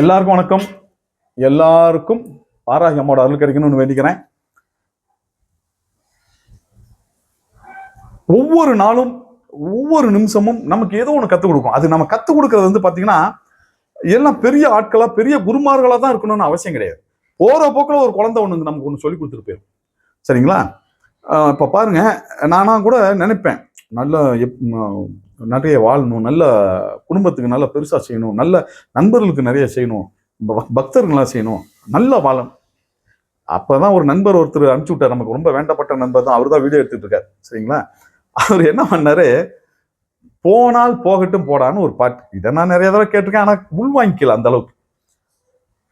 எல்லாருக்கும் வணக்கம். எல்லாருக்கும் பாராகி அம்மாவோட அருள் கிடைக்கணும்னு வேண்டிக்கிறேன். ஒவ்வொரு நாளும் ஒவ்வொரு நிமிஷமும் நமக்கு ஏதோ ஒன்று கற்றுக் கொடுக்கும். அது நம்ம கற்றுக் கொடுக்கறது வந்து பார்த்தீங்கன்னா எல்லாம் பெரிய ஆட்களாக பெரிய குருமார்களாக தான் இருக்கணும்னு அவசியம் கிடையாது. போகிற போக்கில் ஒரு குழந்தை ஒன்று நமக்கு ஒன்று சொல்லி கொடுத்துட்டு போயிடும் சரிங்களா? இப்போ பாருங்க நானாக கூட நினைப்பேன். நல்ல எப் நிறைய வாழணும் நல்ல குடும்பத்துக்கு நல்ல பெருசாக செய்யணும் நல்ல நண்பர்களுக்கு நிறைய செய்யணும் பக்தர்கள்லாம் பக்தர்களாக செய்யணும் நல்லா வாழணும். அப்போ தான் ஒரு நண்பர் ஒருத்தர் அனுப்பிச்சு விட்டார். நமக்கு ரொம்ப வேண்டப்பட்ட நண்பர் தான். அவர் தான் வீடியோ எடுத்துகிட்டு இருக்கார். சரிங்களா? அவர் என்ன பண்ணார்? போனால் போகட்டும் போடான்னு ஒரு பாட்டு. இதை நான் நிறைய தடவை கேட்டிருக்கேன். ஆனால் உள்வாங்கிக்கல அந்த அளவுக்கு.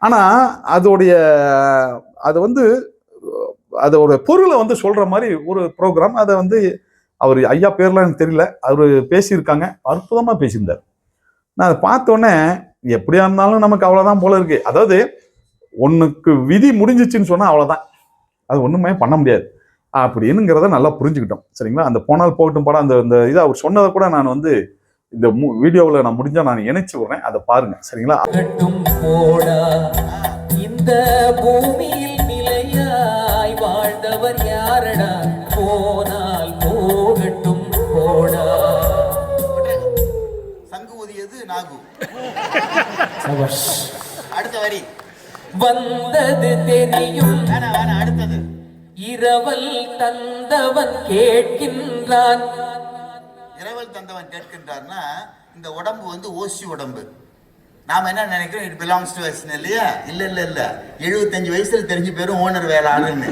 ஆனால் அதோடைய அது வந்து அதோட பொருளை வந்து சொல்கிற மாதிரி ஒரு ப்ரோக்ராம் அதை வந்து அவர் ஐயா பேர்லாம் எனக்கு தெரியல. அவர் பேசியிருக்காங்க. அற்புதமாக பேசியிருந்தார். நான் அதை பார்த்தோன்னே எப்படியா இருந்தாலும் நமக்கு அவ்வளோதான் போல இருக்கு. அதாவது ஒன்றுக்கு விதி முடிஞ்சிச்சுன்னு சொன்னால் அவ்வளோதான் அது ஒன்றுமே பண்ண முடியாது. அப்படின்னுங்கிறத நல்லா புரிஞ்சுக்கிட்டோம். சரிங்களா? அந்த போனால் போகட்டும் படம் அந்த இந்த இதை அவர் சொன்னதை கூட நான் வந்து இந்த வீடியோவில் நான் முடிஞ்சால் நான் இணைச்சு விடுறேன். அதை பாருங்க. சரிங்களா? போடா. இந்த பூமியில் நிலையாய் வாழ்ந்தவர் யார்? அடுத்த வரி. வந்தது தெரியும். அடுத்தது. இரவல் தந்தவன் கேட்கின்றான். இரவல் தந்தவன் கேட்கின்றார்னா இந்த உடம்பு வந்து ஓசி உடம்பு. நாம என்ன நினைக்கிறோம்? இட் பிலாங்ஸ் டு அஸ் இல்லையா? இல்ல இல்ல இல்ல. எழுபத்தஞ்சு வயசுல தெரிஞ்சு பேரும் ஓனர் வேலை ஆளுன்னு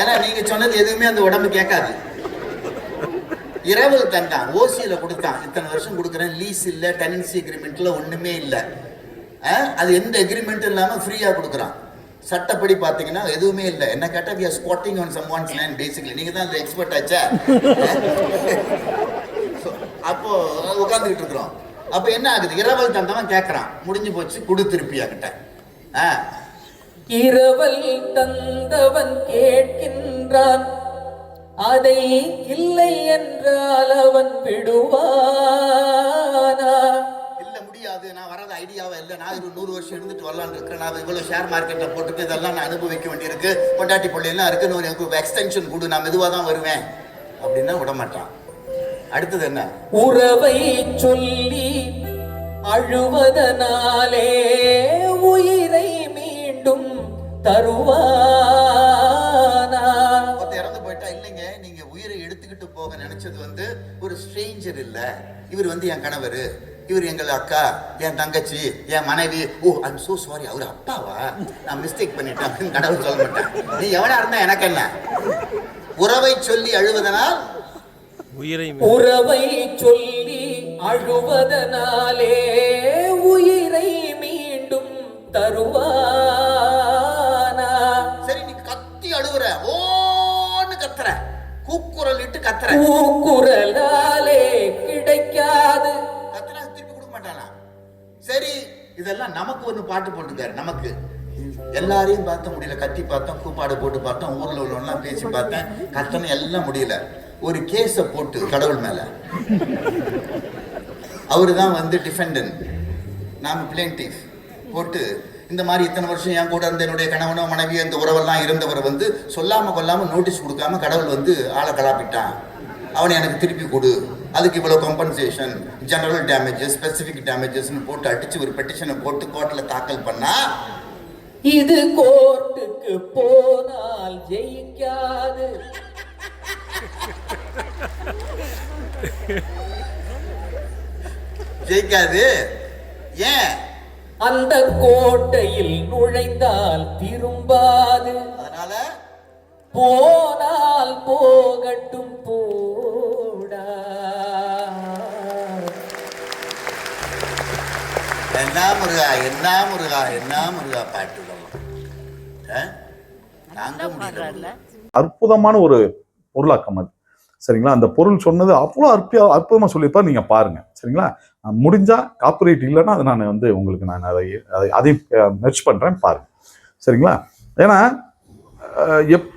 ஏன்னா நீங்க சொன்னது எதுவுமே அந்த உடம்பு கேட்காது. இரவல் தந்தான் ஓசியில் கொடுத்தான். இத்தனை வருஷம் கொடுக்குறேன் லீஸ் இல்லை டெனன்சி அக்ரிமெண்ட்டில் ஒன்றுமே இல்லை. அது எந்த அக்ரிமெண்ட்டும் இல்லாமல் ஃப்ரீயாக கொடுக்குறான். சட்டப்படி பார்த்தீங்கன்னா எதுவுமே இல்லை. என்ன கேட்டால் we are squatting on someone's land basically. நீங்கள் தான் அந்த எக்ஸ்பர்ட் ஆச்சா. அப்போது அப்போ உட்காந்துக்கிட்டு இருக்கிறோம். அப்போ என்ன ஆகுது? இரவல் தந்தவன் கேட்குறான் முடிஞ்சு போச்சு கொடு திருப்பியா கிட்ட ஆ? இரவல் தந்தவன் கேட்கின்றான். அதை இல்லை என்றால் அவன் விடுவானா? இல்ல முடியாது. நான் வராத ஐடியாவே இல்லை. நான் ஒரு நூறு வருஷம் இருந்துட்டு வரலான்னு இருக்கிறேன். நான் இவ்வளவு ஷேர் மார்க்கெட்ல போட்டுட்டு இதெல்லாம் நான் அனுபவிக்க வேண்டியிருக்கு. பொண்டாட்டி பிள்ளைலாம் இருக்கு இன்னும் எனக்கு எக்ஸ்டென்ஷன் கொடு. நான் மெதுவாக தான் வருவேன். அப்படின்னா விட மாட்டான். அடுத்தது என்ன? உறவை சொல்லி அழுவதனாலே உயிரை மீண்டும் தருவானா. போக நினைச்சது வந்து ஒரு ஸ்ட்ரேஞ்சர் இல்ல. இவர் வந்து என் கணவர். இவர் எங்கள் அக்கா என் தங்கச்சி என் மனைவி. ஓ ஐம் so சாரி அவர் அப்பாவா? நான் மிஸ்டேக் பண்ணிட்டேன். கடவுள் சொல்ல மாட்டேன் நீ எவனா இருந்தா எனக்கு என்ன? உறவை சொல்லி அழுவதனால்? உறவை சொல்லி அழுவதனாலே உயிரை மீண்டும் தருவானா கூக்குரல் இட்டு கத்துற கூக்குரலாலே கிடைக்காது. கத்துனா திருப்பி கொடுக்க மாட்டானா? சரி இதெல்லாம் நமக்கு ஒரு பாட்டு போட்டுக்காரு நமக்கு. எல்லாரையும் பார்த்த முடியல. கத்தி பார்த்தோம் கூப்பாடு போட்டு பார்த்தோம் ஊர்ல உள்ளவங்கலாம் பேசி பார்த்தேன். கத்தனை எல்லாம் முடியல. ஒரு கேஸை போட்டு கடவுள் மேல. அவரு தான் வந்து டிஃபெண்டன்ட் நாம பிளேன்டிஃப் போட்டு இந்த மாதிரி இத்தனை வருஷம் என் கூட இருந்த என்னுடைய கணவனோ மனைவியோ இந்த உறவெல்லாம் இருந்தவர் வந்து சொல்லாமல் கொல்லாமல் நோட்டீஸ் கொடுக்காம கடவுள் வந்து ஆளை கலாப்பிட்டான். அவனை எனக்கு திருப்பி கொடு. அதுக்கு இவ்வளோ கம்பன்சேஷன் ஜெனரல் டேமேஜஸ் ஸ்பெசிஃபிக் டேமேஜஸ்னு போட்டு அடிச்சு ஒரு பெட்டிஷனை போட்டு கோர்ட்டில் தாக்கல் பண்ணா இது கோர்ட்டுக்கு போனால் ஜெயிக்காது. ஜெயிக்காது? ஏன்? அந்த கோட்டையில் நுழைந்தால் திரும்பாது. அதனால போனால் போகட்டும் போடா. என்ன முருகா என்ன முருகா என்ன முருகா பாட்டு அற்புதமான ஒரு பொருளாக்கம் அது. சரிங்களா? அந்த பொருள் சொன்னது அவ்வளோ அற்புத அற்புதமாக சொல்லியிருப்பார் நீங்கள் பாருங்க. சரிங்களா? முடிஞ்சால் காப்பரேட் இல்லைன்னா அதை நான் வந்து உங்களுக்கு நான் அதை அதை அதையும் மெர்ச் பண்ணுறேன் பாருங்க. சரிங்களா? ஏன்னா எப்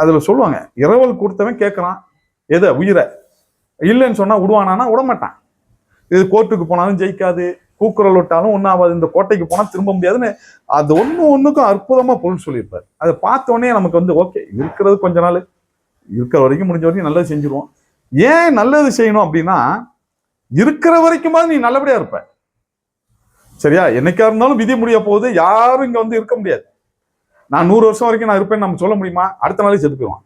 அதில் சொல்லுவாங்க இரவல் கொடுத்தவன் கேட்குறான் எதை? உயிரை. இல்லைன்னு சொன்னால் விடுவானானா விடமாட்டான். இது கோர்ட்டுக்கு போனாலும் ஜெயிக்காது கூக்குரல் விட்டாலும் ஒன்றும் ஆகாது இந்த கோட்டைக்கு போனால் திரும்ப முடியாதுன்னு அது ஒன்று ஒன்றுக்கும் அற்புதமாக பொருள் சொல்லியிருப்பார். அதை பார்த்தோன்னே நமக்கு வந்து ஓகே இருக்கிறது கொஞ்ச நாள். இருக்கிற வரைக்கும் முடிஞ்ச வரைக்கும் நல்லது செஞ்சுருவோம். ஏன் நல்லது செய்யணும் அப்படின்னா இருக்கிற வரைக்குமாவது நீ நல்லபடியா இருப்ப. சரியா? என்னைக்கா இருந்தாலும் விதி முடிய போகுது. யாரும் இங்க வந்து இருக்க முடியாது. நான் நூறு வருஷம் வரைக்கும் நான் இருப்பேன்னு நம்ம சொல்ல முடியுமா? அடுத்த நாளே செத்து போயிடுவான்.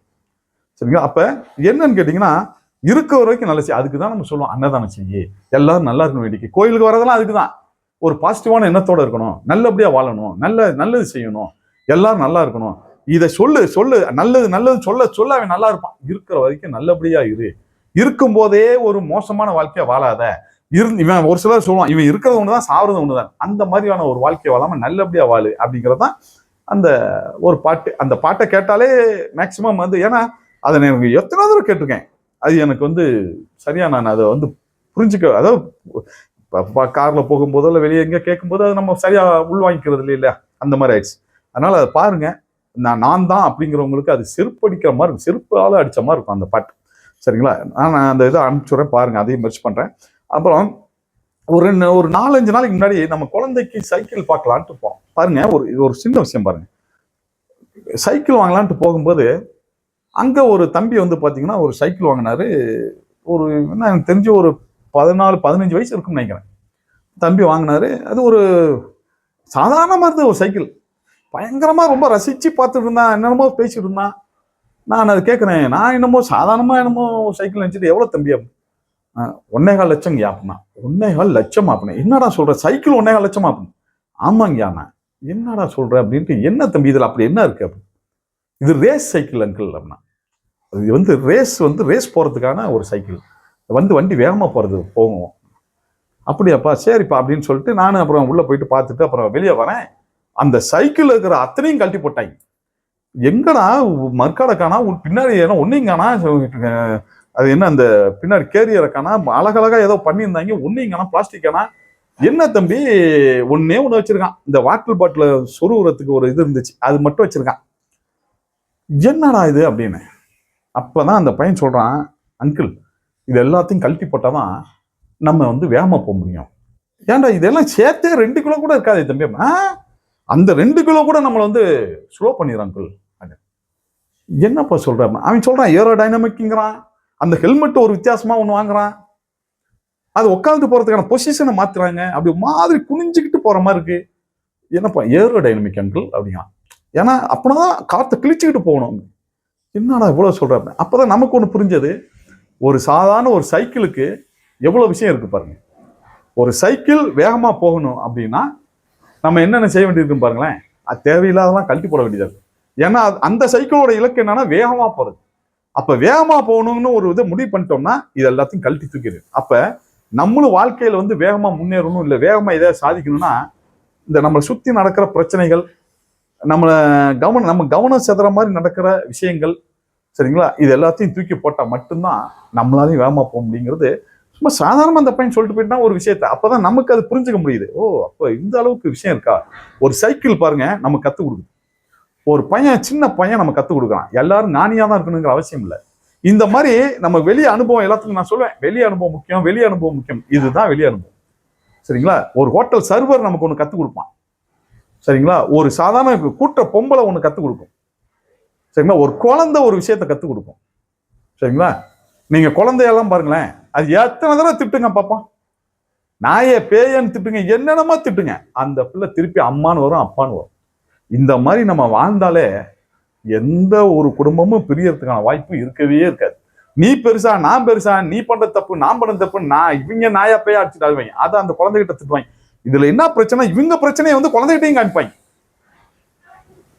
சரிங்களா? அப்ப என்னன்னு கேட்டீங்கன்னா இருக்கிற வரைக்கும் நல்ல செய் அதுக்கு தான் நம்ம சொல்லுவோம் அன்னதானம் செய்யி. எல்லாரும் நல்லா இருக்கணும் வேண்டிக்கு கோயிலுக்கு வரதெல்லாம் அதுக்கு தான் ஒரு பாசிட்டிவான எண்ணத்தோட இருக்கணும். நல்லபடியா வாழணும். நல்ல நல்லது செய்யணும். எல்லாரும் நல்லா இருக்கணும். இதை சொல்லு சொல்லு. நல்லது நல்லது சொல்ல சொல்ல அவன் நல்லா இருப்பான். இருக்கிற வரைக்கும் நல்லபடியா இரு. இருக்கும் போதே ஒரு மோசமான வாழ்க்கையை வாழாத. இருந்து இவன் ஒரு சிலர் சொல்லுவான் இவன் இருக்கிறது ஒண்ணுதான் சாவுறது ஒண்ணுதான். அந்த மாதிரியான ஒரு வாழ்க்கையை வாழாம நல்லபடியா வாழு அப்படிங்கிறது தான் அந்த ஒரு பாட்டு. அந்த பாட்டை கேட்டாலே மேக்சிமம் வந்து ஏன்னா அதை நான் எனக்கு எத்தனை தடவை கேட்டிருக்கேன். அது எனக்கு வந்து சரியா நான் அதை வந்து புரிஞ்சுக்க அதாவது கார்ல போகும்போதோ இல்லை வெளியே எங்கேயோ கேட்கும்போது அது நம்ம சரியா உள்வாங்கிக்கிறது இல்லை இல்லையா? அந்த மாதிரி ஆயிடுச்சு. அதனால அதை பாருங்க நான் நான் தான் அப்படிங்கிறவங்களுக்கு அது செருப்படிக்கிற மாதிரி இருக்கும் செருப்பால அடிச்ச மாதிரி இருக்கும் அந்த பாட்டு. சரிங்களா? நான் அந்த இதை அனுப்பிச்சுடுறேன் பாருங்கள் அதையும் மெர்ச் பண்ணுறேன் அப்புறம் ஒரு ஒரு நாலஞ்சு நாளைக்கு முன்னாடி நம்ம குழந்தைக்கு சைக்கிள் பார்க்கலான்ட்டு போவோம் பாருங்கள் ஒரு இது ஒரு சின்ன விஷயம் பாருங்கள் சைக்கிள் வாங்கலான்ட்டு போகும்போது அங்கே ஒரு தம்பி வந்து பார்த்தீங்கன்னா ஒரு சைக்கிள் வாங்கினாரு. ஒரு என்ன எனக்கு தெரிஞ்சு ஒரு பதினாலு பதினஞ்சு வயசு இருக்கும்னு நினைக்கிறேன். தம்பி வாங்கினாரு. அது ஒரு சாதாரணமாக இருந்தது ஒரு சைக்கிள் பயங்கரமாக ரொம்ப ரசித்து பார்த்துட்டு இருந்தான் என்னென்னமோ பேசிட்டு இருந்தான். நான் அதை கேட்குறேன் நான் என்னமோ சாதாரணமாக என்னமோ சைக்கிள் நினச்சிட்டு எவ்வளோ தம்பி ஒன்னேகால் ஒன்னே கால் லட்சம் அப்படின்னா ஒன்னே கால் லட்சம் அப்படின்னா என்னடா சொல்கிறேன் சைக்கிள் ஒன்னே கால் லட்சம் அப்படின்னு ஆமாங்கய்யா நான் என்னடா சொல்கிறேன் அப்படின்ட்டு என்ன தம்பி இதில் அப்படி என்ன இருக்குது அப்படின்னு இது ரேஸ் சைக்கிள் அங்கிள் அப்படின்னா இது வந்து ரேஸ் வந்து ரேஸ் போகிறதுக்கான ஒரு சைக்கிள் வந்து வண்டி வேகமாக போகிறது போகும். அப்படியாப்பா சரிப்பா அப்படின்னு சொல்லிட்டு நானும் அப்புறம் உள்ளே போயிட்டு பார்த்துட்டு அப்புறம் வெளியே வரேன். அந்த சைக்கிள் இருக்கிற அத்தனையும் கழட்டி போட்டாங்க. எங்கடா மர்க்காடை காணா உன் பின்னாடி ஏன்னா ஒன்றையும் காணா அது என்ன அந்த பின்னாடி கேரியரை காணா அழகழகா ஏதோ பண்ணியிருந்தாங்க. ஒன்றையும் காணா பிளாஸ்டிக் காணா என்ன தம்பி ஒன்னே ஒன்று வச்சிருக்கான். இந்த வாட்டர் பாட்டில் சொருவுறதுக்கு ஒரு இது இருந்துச்சு. அது மட்டும் வச்சிருக்கான். என்னடா இது அப்படின்னு. அப்பதான் அந்த பையன் சொல்கிறான் அங்கிள் இது எல்லாத்தையும் கழட்டி போட்டாதான் நம்ம வந்து வேகமாக போக முடியும். ஏன்டா இதெல்லாம் சேர்த்தே ரெண்டு கிலோ கூட இருக்காது தம்பி. அந்த ரெண்டு கிலோ கூட நம்மளை வந்து ஸ்லோ பண்ணிடுறான் அங்கிள். என்னப்பா சொல்ற அவன் சொல்கிறான் ஏரோ டைனமிக்ங்கிறான் அந்த ஹெல்மெட் ஒரு வித்தியாசமாக ஒன்று வாங்குறான். அது உட்காந்து போகிறதுக்கான பொசிஷனை மாற்றுறாங்க அப்படி மாதிரி குனிஞ்சுக்கிட்டு போகிற மாதிரி இருக்குது என்னப்பா ஏரோ டைனமிக் அங்கிள் அப்படிங்கிறான். ஏன்னா அப்படிதான் காற்றை கிழிச்சுக்கிட்டு போகணும். என்னடா இவ்வளோ சொல்கிறாருன்னு அப்போ தான் நமக்கு ஒன்று புரிஞ்சது. ஒரு சாதாரண ஒரு சைக்கிளுக்கு எவ்வளோ விஷயம் இருக்குது பாருங்கள் ஒரு சைக்கிள் வேகமாக போகணும் அப்படின்னா நம்ம என்னென்ன செய்ய வேண்டியிருக்குன்னு பாருங்களேன். அது தேவையில்லாதெல்லாம் கழட்டி போட வேண்டியது இருக்கு. ஏன்னா அது- அந்த சைக்கிளோட இலக்கு என்னன்னா வேகமா போறது. அப்ப வேகமா போகணும்னு ஒரு இதை முடிவு பண்ணிட்டோம்னா இது எல்லாத்தையும் கழட்டி தூக்கிடு. அப்ப நம்மளும் வாழ்க்கையில வந்து வேகமா முன்னேறணும் இல்லை வேகமா எதாவது சாதிக்கணும்னா இந்த நம்மளை சுத்தி நடக்கிற பிரச்சனைகள் நம்மளை கவனம் நம்ம கவனம் செதுற மாதிரி நடக்கிற விஷயங்கள் சரிங்களா? இது எல்லாத்தையும் தூக்கி போட்டால் மட்டும்தான் நம்மளாலையும் வேகமாக போக முடியுங்கிறது சும்மா சாதாரணமாக அந்த பையன் சொல்லிட்டு போயிட்டா ஒரு விஷயத்த. அப்பதான் நமக்கு அது புரிஞ்சுக்க முடியுது. ஓ அப்போ இந்த அளவுக்கு விஷயம் இருக்கா? ஒரு சைக்கிள் பாருங்க நம்ம கற்றுக் கொடுக்குது. ஒரு பையன் சின்ன பையன் நம்ம கற்றுக் கொடுக்குறான் எல்லாரும் ஞானியாக தான் இருக்கணுங்கிற அவசியம் இல்லை. இந்த மாதிரி நம்ம வெளி அனுபவம் எல்லாத்துக்கும் நான் சொல்லுவேன் வெளி அனுபவம் முக்கியம் வெளி அனுபவம் முக்கியம். இதுதான் வெளி அனுபவம். சரிங்களா? ஒரு ஹோட்டல் சர்வர் நமக்கு ஒன்று கற்றுக் கொடுப்பான். சரிங்களா? ஒரு சாதாரண கூட்ட பொம்பளை ஒன்று கற்றுக் கொடுக்கும். சரிங்களா? ஒரு குழந்தை ஒரு விஷயத்த கற்றுக் கொடுக்கும். சரிங்களா? நீங்கள் குழந்தையெல்லாம் பாருங்களேன். அது எத்தனை தடவை திட்டுங்க பாப்போம் நாயே பேயன்னு திட்டுங்க. என்னென்னமோ திட்டுங்க. அந்த பிள்ளை திருப்பி அம்மான்னு வரும் அப்பான்னு வரும். இந்த மாதிரி நம்ம வாழ்ந்தாலே எந்த ஒரு குடும்பமும் பிரியறதுக்கான வாய்ப்பு இருக்கவே இருக்காது. நீ பெருசா நான் பெருசா நீ பண்ற தப்பு நான் பண்ண தப்பு நான் இவங்க நாயா பேயா அடிச்சுட்டு அழுவாங்க. அதை அந்த குழந்தைகிட்ட திட்டுவாங்க. இதுல என்ன பிரச்சனை? இவங்க பிரச்சனையை வந்து குழந்தைகிட்டையும் காமிப்பாங்க.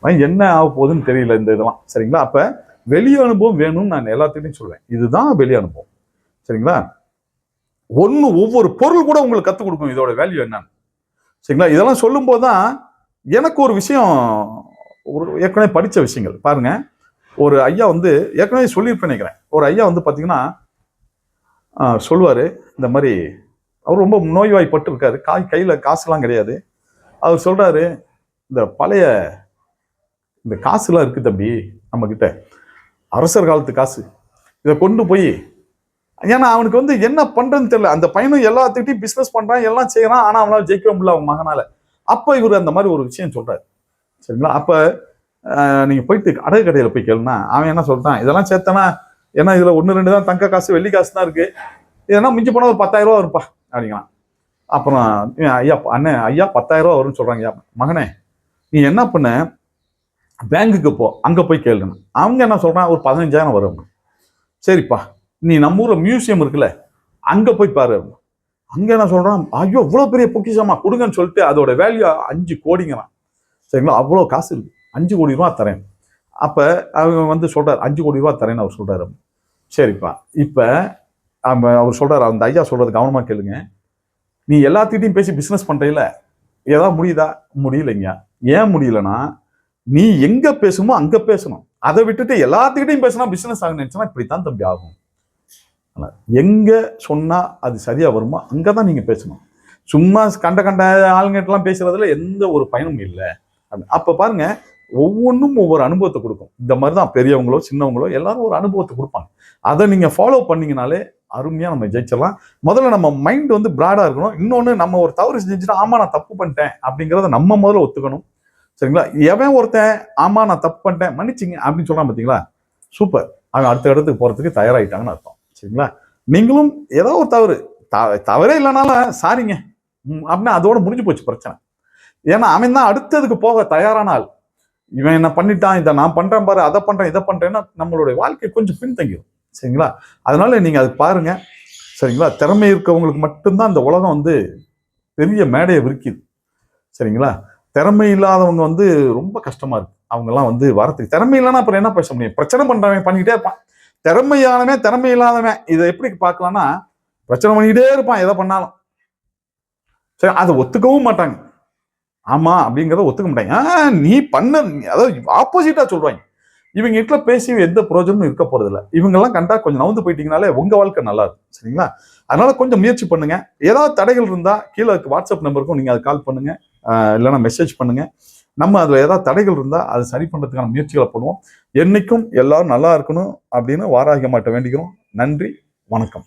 என்ன ஆக போகுதுன்னு தெரியல இந்த இதெல்லாம். சரிங்களா? அப்ப வெளி அனுபவம் வேணும்னு நான் எல்லாத்துக்கிட்டையும் சொல்லுவேன் இதுதான் வெளி அனுபவம். சரிங்களா? ஒன்று ஒவ்வொரு பொருள் கூட உங்களுக்கு கற்றுக் கொடுக்கும். இதோட வேல்யூ என்னன்னு. சரிங்களா? இதெல்லாம் சொல்லும்போது தான் எனக்கு ஒரு விஷயம் ஒரு ஏற்கனவே படித்த விஷயங்கள். பாருங்க. ஒரு ஐயா வந்து ஏற்கனவே சொல்லியிருப்பேன் நினைக்கிறேன். ஒரு ஐயா வந்து பார்த்தீங்கன்னா சொல்லுவார் இந்த மாதிரி அவர் ரொம்ப நோய்வாய்ப்பட்டு இருக்காரு காய் கையில் காசுலாம் கிடையாது. அவர் சொல்கிறாரு இந்த பழைய இந்த காசுலாம் இருக்குது தம்பி நம்மக்கிட்ட அரசர் காலத்து காசு. இதை கொண்டு போய் ஏன்னா அவனுக்கு வந்து என்ன பண்ணுறதுன்னு தெரியல. அந்த பையனும் எல்லாத்துக்கிட்டையும் பிஸ்னஸ் பண்ணுறான் எல்லாம் செய்கிறான் ஆனால் அவனால் ஜெயிக்க முடியல அவன் மகனால். அப்போ இவர் அந்த மாதிரி ஒரு விஷயம் சொல்கிறார் சரிங்களா? அப்போ நீங்கள் போயிட்டு அடகு கடையில் போய் கேளுனா அவன் என்ன சொல்கிறான் இதெல்லாம் சேர்த்தனா ஏன்னா இதில் ஒன்று ரெண்டு தான் தங்க காசு வெள்ளி காசு தான் இருக்குது இதெல்லாம் மிஞ்சி போனால் ஒரு பத்தாயிரரூவா ரூபா வரும்ப்பா அப்புறம் ஐயா அண்ணன் ஐயா பத்தாயிரம் ரூபா வரும்னு சொல்கிறாங்க ஐயா. மகனே நீ என்ன பண்ண? பேங்குக்கு போ அங்கே போய் கேளுங்க அவங்க என்ன சொல்கிறான் ஒரு பதினஞ்சாயிரம் வரும். சரிப்பா நீ நம்ம ஊரில் மியூசியம் இருக்குல்ல அங்கே போய் பாரு. அங்கே என்ன சொல்கிறான் ஐயோ இவ்வளோ பெரிய பொக்கிஷமா கொடுங்கன்னு சொல்லிட்டு அதோட வேல்யூ அஞ்சு கோடிங்கிறான். சரிங்களா? அவ்வளோ காசு இருக்குது அஞ்சு கோடி ரூபா தரேன். அப்போ அவங்க வந்து சொல்கிறார் அஞ்சு கோடி ரூபா தரேன்னு அவர் சொல்கிறாரு சரிப்பா. இப்போ அவ- அவர் சொல்கிறார் அந்த ஐயா சொல்கிறது கவனமாக கேளுங்க. நீ எல்லாத்திட்டையும் பேசி பிஸ்னஸ் பண்றீல ஏதாவது முடியுதா? முடியலைங்க. ஏன் முடியலன்னா நீ எங்கே பேசணுமோ அங்கே பேசணும். அதை விட்டுட்டு எல்லாத்துக்கிட்டையும் பேசினா பிசினஸ் ஆகும் இப்படி இப்படித்தான் தம்பி ஆகும். ஆனா, எங்கே சொன்னால் அது சரியாக வருமோ அங்கே தான் நீங்கள் பேசணும். சும்மா கண்ட கண்ட ஆளுங்கிட்டலாம் பேசுகிறதுல எந்த ஒரு பயனும் இல்லை. அப்படி- அப்போ பாருங்க ஒவ்வொன்றும் ஒவ்வொரு அனுபவத்தை கொடுக்கும். இந்த மாதிரி தான் பெரியவங்களோ சின்னவங்களோ எல்லாரும் ஒரு அனுபவத்தை கொடுப்பாங்க. அதை நீங்கள் ஃபாலோ பண்ணிங்கனாலே அருமையாக நம்ம ஜெயிச்சிடலாம். முதல்ல நம்ம மைண்ட் வந்து ப்ராடாக இருக்கணும். இன்னொன்று நம்ம ஒரு தவறு செஞ்சுட்டு ஆமாம் நான் தப்பு பண்ணிட்டேன் அப்படிங்கிறத நம்ம முதல்ல ஒத்துக்கணும். சரிங்களா? எவன் ஒருத்தன் ஆமா நான் தப்பு பண்ணிட்டேன் மன்னிச்சிங்க அப்படின்னு சொன்னால் பார்த்தீங்களா சூப்பர். அவன் அடுத்த இடத்துக்கு போகிறதுக்கு தயாராகிட்டாங்கன்னு அர்த்தம். சரிங்களா? நீங்களும் ஏதோ ஒரு தவறு. த- தவறே இல்லைனாலும் சாரிங்க. ம், அப்படின்னா அதோட முடிஞ்சு போச்சு பிரச்சனை. ஏன்னா அவன் தான் அடுத்ததுக்கு போக தயாரான ஆள். இவன் என்ன பண்ணிட்டான் இதை நான் பண்றேன் பாரு அதை பண்றேன் இதை பண்றேன்னா நம்மளுடைய வாழ்க்கை கொஞ்சம் பின்தங்கிடும் சரிங்களா? அதனால நீங்க அது பாருங்க. சரிங்களா? திறமை இருக்கவங்களுக்கு மட்டும்தான் இந்த உலகம் வந்து பெரிய மேடையை விரிக்குது. சரிங்களா? திறமை இல்லாதவங்க வந்து ரொம்ப கஷ்டமா இருக்கு. அவங்கெல்லாம் வந்து வரத்துக்கு திறமை இல்லைன்னா அப்புறம் என்ன பேச முடியும்? பிரச்சனை பண்றவன் பண்ணிக்கிட்டே இருப்பான். திறமையானவன் திறமை இல்லாதவன் இதை எப்படி பார்க்கலாம்னா பிரச்சனை பண்ணிக்கிட்டே இருப்பான் எதை பண்ணாலும். சரி அதை ஒத்துக்கவும் மாட்டாங்க. ஆமா அப்படிங்கிறத ஒத்துக்க மாட்டாங்க. ஆ, நீ பண்ண அதாவது ஆப்போசிட்டா சொல்றாங்க. இவங்க கிட்ட பேசி எந்த பிரயோஜனமும் இருக்க போறதில்ல. இவங்கெல்லாம் கண்டா கொஞ்சம் நவுந்து போயிட்டீங்கனாலே உங்க வாழ்க்கை நல்லா இருக்கும் சரிங்களா? அதனால கொஞ்சம் முயற்சி பண்ணுங்க. ஏதாவது தடைகள் இருந்தா கீழே இருக்க வாட்ஸ்அப் நம்பருக்கும் நீங்க அதை கால் பண்ணுங்க. இல்லைன்னா மெசேஜ் பண்ணுங்க. நம்ம அதில் ஏதாவது தடைகள் இருந்தால் அது சரி பண்ணுறதுக்கான முயற்சிகளை பண்ணுவோம் என்றைக்கும் எல்லாரும் நல்லா இருக்கணும் அப்படின்னு வாராகிய மாட்ட வேண்டிக்கிறோம். நன்றி வணக்கம்.